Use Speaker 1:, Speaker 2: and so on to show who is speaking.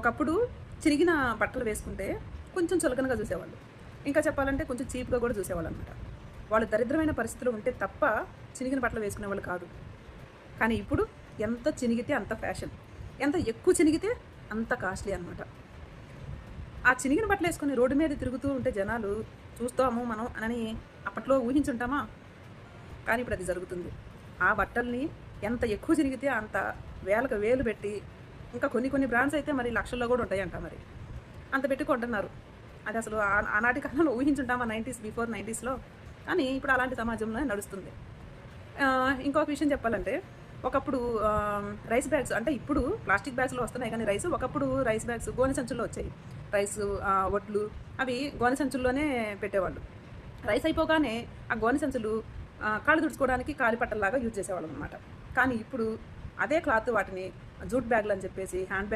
Speaker 1: ఒకప్పుడు చిరిగిన బట్టలు వేసుకుంటే కొంచెం చులకనగా చూసేవాళ్ళు. ఇంకా చెప్పాలంటే కొంచెం చీప్గా కూడా చూసేవాళ్ళు అనమాట వాళ్ళు దరిద్రమైన పరిస్థితులు ఉంటే తప్ప చినిగిన బట్టలు వేసుకునే వాళ్ళు కాదు. కానీ ఇప్పుడు ఎంత చినిగితే అంత ఫ్యాషన్. ఎంత ఎక్కువ చినిగితే అంత కాస్ట్లీ అనమాట ఆ చినిగిన బట్టలు వేసుకొని రోడ్డు మీద తిరుగుతూ ఉంటే జనాలు చూస్తాము మనం అని అప్పట్లో ఊహించుంటామా? కానీ ఇప్పుడు అది జరుగుతుంది. ఆ బట్టల్ని ఎంత ఎక్కువ చినిగితే అంత వేలకు వేలు పెట్టి ఇంకా కొన్ని కొన్ని బ్రాండ్స్ అయితే మరి లక్షల్లో కూడా ఉంటాయంట మరి. అంత పెట్టి కొంటున్నారు అది అసలు ఆనాటి కాలంలో ఊహించుంటామా నైంటీస్ బిఫోర్ నైంటీస్లో కానీ ఇప్పుడు అలాంటి సమాజంలో నడుస్తుంది. ఇంకొక విషయం చెప్పాలంటే ఒకప్పుడు రైస్ బ్యాగ్స్ అంటే ఇప్పుడు ప్లాస్టిక్ బ్యాగ్స్లో వస్తున్నాయి కానీ రైస్ ఒకప్పుడు రైస్ బ్యాగ్స్ గోనె సంచుల్లో వచ్చాయి. రైస్ వడ్లు అవి గోనె సంచుల్లోనే పెట్టేవాళ్ళు. రైస్ అయిపోగానే ఆ గోనె సంచులు కాళ్ళు తుడుచుకోవడానికి కాలిపట్టల్లాగా యూజ్ చేసేవాళ్ళం అనమాట కానీ ఇప్పుడు అదే క్లాత్ వాటిని జూట్ బ్యాగ్లు అని చెప్పేసి హ్యాండ్ బ్యాగ్